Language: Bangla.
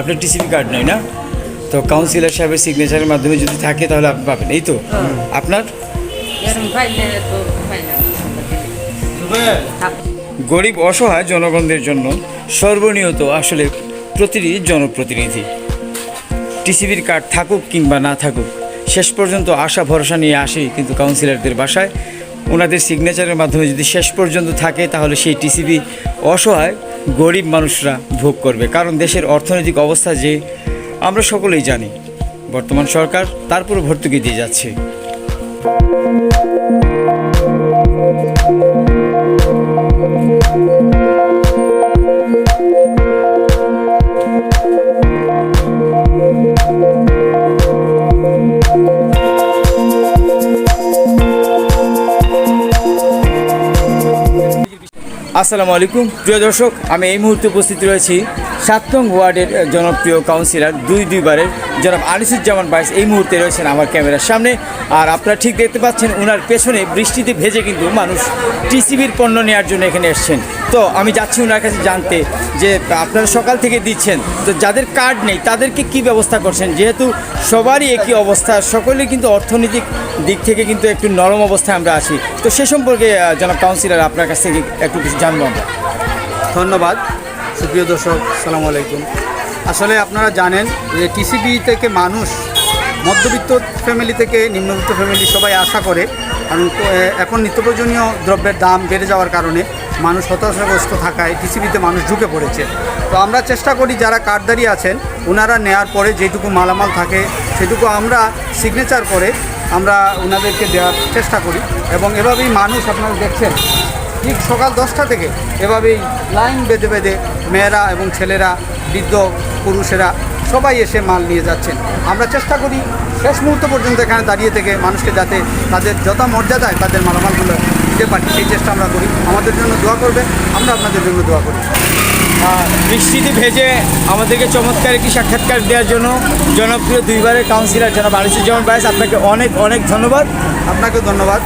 আপনার টিসিবি কার্ড নেই না? তো কাউন্সিলর সাহেবের সিগনেচারের মাধ্যমে যদি থাকে তাহলে আপনি পাবেন এই তো? আপনার? তো পাইলাম গরিব অসহায় জনগণদের জন্য সর্বনিয়ত আসলে প্রতিটি জনপ্রতিনিধি। টিসিবির কার্ড থাকুক কিংবা না থাকুক শেষ পর্যন্ত আশা ভরসা নিয়ে আসি কিন্তু কাউন্সিলরদের বাসায়। ওনাদের সিগনেচারের মাধ্যমে যদি শেষ পর্যন্ত থাকে তাহলে সেই টিসিবি অসহায় গরিব মানুষরা ভোগ করবে। কারণ দেশের অর্থনৈতিক অবস্থা যে আমরা সকলেই জানি, বর্তমান সরকার তারপর ভর্তুকি দিয়ে যাচ্ছে। আসসালামু আলাইকুম। প্রিয় দর্শক, আমি এই মুহূর্তে উপস্থিত রয়েছি সাত নং ওয়ার্ডের জনপ্রিয় কাউন্সিলর দুই দুইবারের জনাব আনিসুজ্জামান বাইস এই মুহূর্তে রয়েছেন আমার ক্যামেরার সামনে। আর আপনারা ঠিক দেখতে পাচ্ছেন ওনার পেছনে বৃষ্টিতে ভেজে কিন্তু মানুষ টিসিবির পণ্য নেওয়ার জন্য এখানে এসছেন। তো আমি যাচ্ছি ওনার কাছে জানতে যে আপনারা সকাল থেকে দিচ্ছেন, তো যাদের কার্ড নেই, তাদেরকে কি ব্যবস্থা করছেন? যেহেতু সবারই একই অবস্থা সকলেই কিন্তু অর্থনৈতিক দিক থেকে কিন্তু একটু নরম অবস্থায় আমরা আছি। তো সে সম্পর্কে জনাব কাউন্সিলর আপনার কাছ থেকে একটু কিছু আমরা ধন্যবাদ। সুপ্রিয় দর্শক সালাম আলাইকুম। আসলে আপনারা জানেন যে টিসিবি থেকে মানুষ, মধ্যবিত্ত ফ্যামিলি থেকে নিম্নবিত্ত ফ্যামিলি সবাই আশা করে। কারণ এখন নিত্য প্রয়োজনীয় দ্রব্যের দাম বেড়ে যাওয়ার কারণে মানুষ হতাশাগ্রস্ত থাকায় টিসিবিতে মানুষ ঢুকে পড়েছে। তো আমরা চেষ্টা করি যারা কার্ডদারি আছেন, ওনারা নেয়ার পরে যেটুকু মালামাল থাকে, সেটুকু আমরা সিগনেচার করে আমরা ওনাদেরকে দেওয়ার চেষ্টা করি। এবং এভাবেই মানুষ আপনারা দেখছেন ঠিক সকাল দশটা থেকে এভাবেই লাইন বেঁধে বেঁধে মেয়েরা এবং ছেলেরা বৃদ্ধ পুরুষেরা সবাই এসে মাল নিয়ে যাচ্ছেন। আমরা চেষ্টা করি শেষ মুহূর্ত পর্যন্ত এখানে দাঁড়িয়ে থেকে মানুষকে যাতে তাদের যথা মর্যাদায় তাদের মালামালগুলো দিতে পারি। সেই চেষ্টা আমরা করি। আমাদের জন্য দোয়া করবে আমরা আপনাদের জন্য দোয়া করি। বৃষ্টিতে ভেজে আমাদেরকে চমৎকার একটি সাক্ষাৎকার দেওয়ার জন্য জনপ্রিয় দুইবারের কাউন্সিলর জনাব যেমন বাইস আপনাকে অনেক অনেক ধন্যবাদ। আপনাকেও ধন্যবাদ।